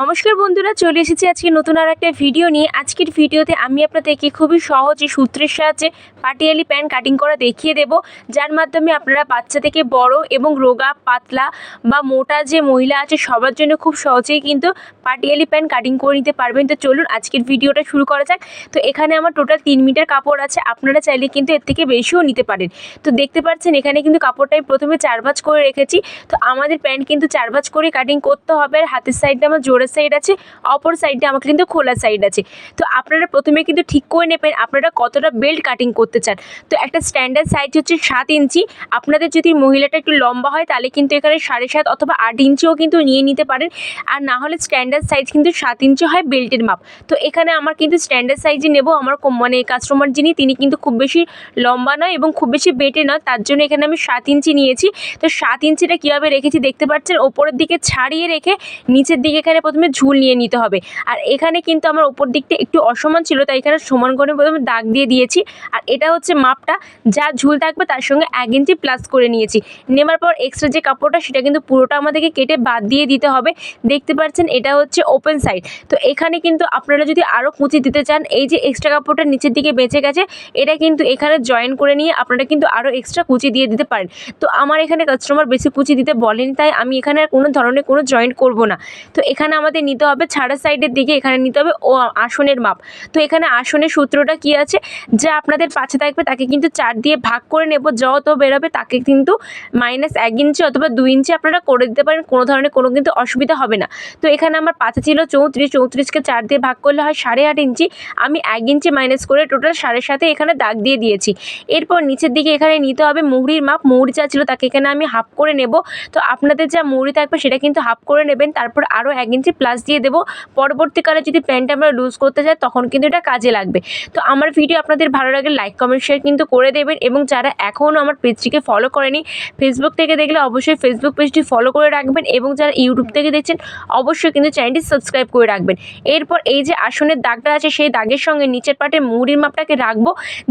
নমস্কার বন্ধুরা, চলে এসেছি আজকে নতুন আর একটা ভিডিও নিয়ে। আজকের ভিডিওতে আমি আপনাদেরকে খুবই সহজে সূত্রের সাহায্যে পাটিয়ালি প্যান্ট কাটিং করা দেখিয়ে দেব। যার মাধ্যমে আপনারা বাচ্চা থেকে বড় এবং রোগা, পাতলা বা মোটা যে মহিলা আছে, সবার জন্য খুব সহজেই কিন্তু পাটিয়ালি প্যান্ট কাটিং করে নিতে পারবেন। তো চলুন আজকের ভিডিওটা শুরু করা যাক। তো এখানে আমার টোটাল তিন মিটার কাপড় আছে। আপনারা চাইলে কিন্তু এর থেকে বেশিও নিতে পারেন। তো দেখতে পাচ্ছেন, এখানে কিন্তু কাপড়টা আমি প্রথমে চার ভাঁজ করে রেখেছি। তো আমাদের প্যান্ট কিন্তু চার ভাঁজ করে কাটিং করতে হবে। আর হাতের সাইডটা আমার জোরের সাইড আছে অপর সাইডে আমাকে কিন্তু খোলা সাইড আছে। তো আপনারা প্রথমে কিন্তু ঠিক করে নেবেন আপনারা কতটা বেল্ট কাটিং করতে চান। তো একটা স্ট্যান্ডার্ড সাইজ হচ্ছে সাত ইঞ্চি। আপনাদের যদি মহিলাটা একটু লম্বা হয়, তাহলে কিন্তু এখানে সাড়ে সাত অথবা আট ইঞ্চিও কিন্তু নিয়ে নিতে পারেন। আর না হলে স্ট্যান্ডার্ড সাইজ কিন্তু সাত ইঞ্চি হয় বেল্টের মাপ। তো এখানে আমার কিন্তু স্ট্যান্ডার্ড সাইজে নেব। আমার মানে কাস্টমার যিনি, তিনি কিন্তু খুব বেশি লম্বা নয় এবং খুব বেশি বেটে নয়। তার জন্য এখানে আমি সাত ইঞ্চি নিয়েছি। তো সাত ইঞ্চিটা কীভাবে রেখেছি দেখতে পাচ্ছেন? ওপরের দিকে ছাড়িয়ে রেখে নিচের দিকে এখানে প্রথমে ঝুল নিয়ে নিতে হবে। আর এখানে কিন্তু আমার ওপর দিকটা একটু অসমান ছিল, তাই এখানে সমান করে প্রথমে দাগ দিয়ে দিয়েছি। আর এটা হচ্ছে মাপটা, যা ঝুল থাকবে তার সঙ্গে এক ইঞ্চি প্লাস করে নিয়েছি। নেবার পর এক্সট্রা যে কাপড়টা, সেটা কিন্তু পুরোটা আমাদেরকে কেটে বাদ দিয়ে দিতে হবে। দেখতে পাচ্ছেন, এটা হচ্ছে ওপেন সাইড তো এখানে কিন্তু আপনারা যদি আরও কুচি দিতে চান, এই যে এক্সট্রা কাপড়টা নিচের দিকে বেঁচে গেছে, এটা কিন্তু এখানে জয়েন করে নিয়ে আপনারা কিন্তু আরও এক্সট্রা কুচি দিয়ে দিতে পারেন। তো আমার এখানে কাস্টমার বেশি কুচি দিতে বলেনি, তাই আমি এখানে আর কোনো ধরনের কোনো জয়েন্ট করব না। তো এখানে আমাদের নিতে হবে, ছাড়া সাইডের দিকে এখানে নিতে হবে, ও আসনের মাপ। তো এখানে আসনের সূত্রটা কি আছে? যা আপনাদের পাশে থাকবে, তাকে কিন্তু চার দিয়ে ভাগ করে নেব, যত বেরোবে তাকে কিন্তু মাইনাস এক ইঞ্চি অথবা দুই ইঞ্চি আপনারা করে দিতে পারেন, কোনো ধরনের কোনো কিন্তু অসুবিধা হবে না। তো এখানে আমার পাশে ছিল চৌত্রিশ, চৌত্রিশকে চার দিয়ে ভাগ করলে হয় সাড়ে আট ইঞ্চি, আমি এক ইঞ্চি মাইনাস করে টোটাল সাড়ে সাথে এখানে দাগ দিয়ে দিয়েছি। এরপর নিচের দিকে এখানে নিতে হবে মুহুরির মাপ মুহুরি যা ছিল তাকে এখানে আমি হাফ করে নেব। তো আপনাদের যা মুহুরি থাকবে সেটা কিন্তু হাফ করে নেবেন, তারপর আরও এক ইঞ্চি প্লাস দিয়ে দেবো। পরবর্তীকালে যদি প্যান্টটা আমরা লুজ করতে চাই তখন কিন্তু এটা কাজে লাগবে। তো আমার ভিডিও আপনাদের ভালো লাগলে লাইক কমেন্ট শেয়ার কিন্তু করে দেবেন এবং যারা এখনও আমার পেজটিকে ফলো করেনি ফেসবুক থেকে দেখলে অবশ্যই ফেসবুক পেজটি ফলো করে রাখবেন এবং যারা ইউটিউব থেকে দেখছেন, অবশ্যই কিন্তু চ্যানেলটি সাবস্ক্রাইব করে রাখবেন। এরপর এই যে আসনের দাগটা আছে, সেই দাগের সঙ্গে নিচের পাটে মুহুরির মাপটাকে রাখব।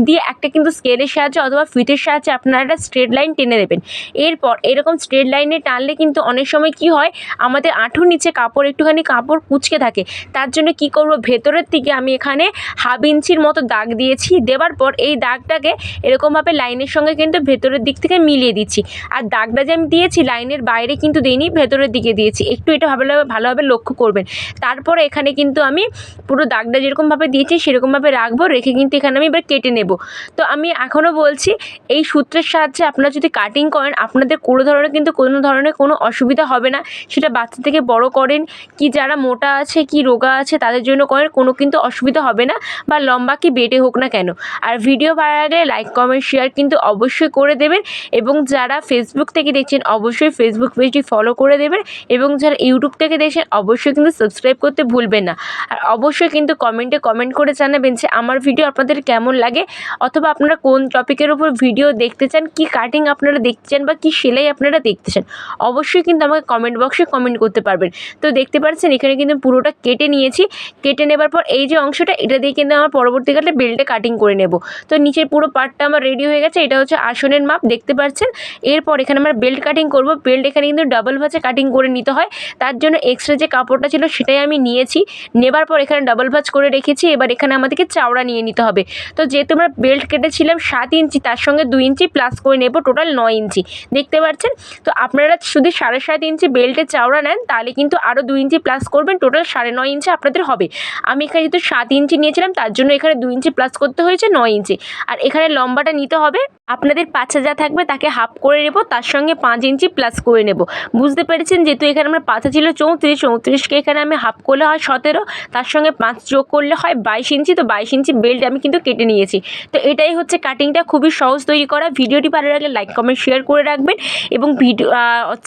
দিয়ে একটা কিন্তু স্কেলের সাহায্যে অথবা ফিতের সাহায্যে আপনারা একটা স্ট্রেট লাইন টেনে দেবেন এরপর এরকম স্ট্রেট লাইনে টানলে কিন্তু অনেক সময় কি হয়, আমাদের আঁঠুর নিচে কাপড় একটুখানি কাপড় কুচকে থাকে। তার জন্য কি করব? ভেতরের দিকে আমি এখানে হাফ ইঞ্চির মতো দাগ দিয়েছি। দেওয়ার পর এই দাগটাকে এরকমভাবে লাইনের সঙ্গে কিন্তু ভেতরের দিক থেকে মিলিয়ে দিচ্ছি। আর দাগটা যে আমি দিয়েছি, লাইনের বাইরে কিন্তু দিইনি, ভেতরের দিকে দিয়েছি। একটু এটা ভালোভাবে ভালোভাবে লক্ষ্য করবেন। তারপরে এখানে কিন্তু আমি পুরো দাগটা যেরকমভাবে দিয়েছি, সেরকমভাবে রাখব। রেখে কিন্তু এখানে আমি এবার কেটে নেব। তো আমি এখনও বলছি, এই সূত্রের সাহায্যে আপনারা যদি কাটিং করেন, আপনাদের কোনো ধরনের কিন্তু কোনো ধরনের কোনো অসুবিধা হবে না। সেটা বাচ্চা থেকে বড় করেন কি যারা মোটা আছে, কি রোগা আছে, তাদের জন্য কোনো কিন্তু অসুবিধা হবে না বা লম্বা কি বেটে হোক না কেন। আর ভিডিও ভালো লাগলে লাইক কমেন্ট শেয়ার কিন্তু অবশ্যই করে দেবেন এবং যারা ফেসবুক থেকে দেখছেন অবশ্যই ফেসবুক পেজটি ফলো করে দেবেন এবং যারা ইউটিউব থেকে দেখছেন অবশ্যই কিন্তু সাবস্ক্রাইব করতে ভুলবেন না। আর অবশ্যই কিন্তু কমেন্টে কমেন্ট করে জানাবেন যে আমার ভিডিও আপনাদের কেমন লাগে অথবা আপনারা কোন টপিকের উপর ভিডিও দেখতে চান, কি কাটিং আপনারা দেখতে চান বা কি সেলাই আপনারা দেখতে চান, অবশ্যই কিন্তু আমাকে কমেন্ট বক্সে কমেন্ট করতে পারবেন। তো দেখতে পাচ্ছেন এখানে কিন্তু পুরোটা কেটে নিয়েছি। কেটে নেবার পর এই যে অংশটা, এটা দিয়ে কিন্তু আমার পরবর্তীকালে বেল্টে কাটিং করে নেব। তো নিচের পুরো পার্টটা আমার রেডি হয়ে গেছে, এটা হচ্ছে আসনের মাপ, দেখতে পাচ্ছেন এরপর এখানে আমরা বেল্ট কাটিং করব। বেল্ট এখানে কিন্তু ডাবল ভাঁজে কাটিং করে নিতে হয়। তার জন্য এক্সট্রা যে কাপড়টা ছিল, সেটাই আমি নিয়েছি। নেবার পর এখানে ডাবল ভাঁজ করে রেখেছি। এবার এখানে আমাদেরকে চাওড়া নিয়ে নিতে হবে। তো যেহেতু আমরা বেল্ট কেটেছিলাম সাত ইঞ্চি, তার সঙ্গে দুই ইঞ্চি প্লাস করে নেব টোটাল নয় ইঞ্চি। দেখতে পাচ্ছেন তো আপনারা যদি সাড়ে সাত ইঞ্চি বেল্টে চাওড়া নেন, তাহলে কিন্তু আরও দুই ইঞ্চি প্লাস করবেন টোটাল সাড়ে নয় ইঞ্চি আপনাদের হবে। আমি এখানে যেহেতু সাত ইঞ্চি নিয়েছিলাম, তার জন্য এখানে দু ইঞ্চি প্লাস করতে হয়েছে, নয় ইঞ্চি। আর এখানে লম্বাটা নিতে হবে আপনাদের পাছা যা থাকবে, তাকে হাফ করে নেব, তার সঙ্গে পাঁচ ইঞ্চি প্লাস করে নেব। বুঝতে পেরেছেন যেহেতু এখানে আমার পাছা ছিল চৌত্রিশ চৌত্রিশকে এখানে আমি হাফ করলে হয় সতেরো, তার সঙ্গে পাঁচ যোগ করলে হয় বাইশ ইঞ্চি, তো বাইশ ইঞ্চি বেল্ট আমি কিন্তু কেটে নিয়েছি। তো এটাই হচ্ছে কাটিংটা খুবই সহজ তৈরি করা। ভিডিওটি ভালো লাগলে লাইক কমেন্ট শেয়ার করে রাখবেন এবং ভিডিও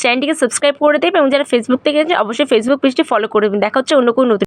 চ্যানেলটিকে সাবস্ক্রাইব করে দেবেন এবং যারা ফেসবুক থেকে অবশ্যই ফেসবুক পেজটি ফলো করে দেবেন। দেখা হচ্ছে অন্য কোনো নতুন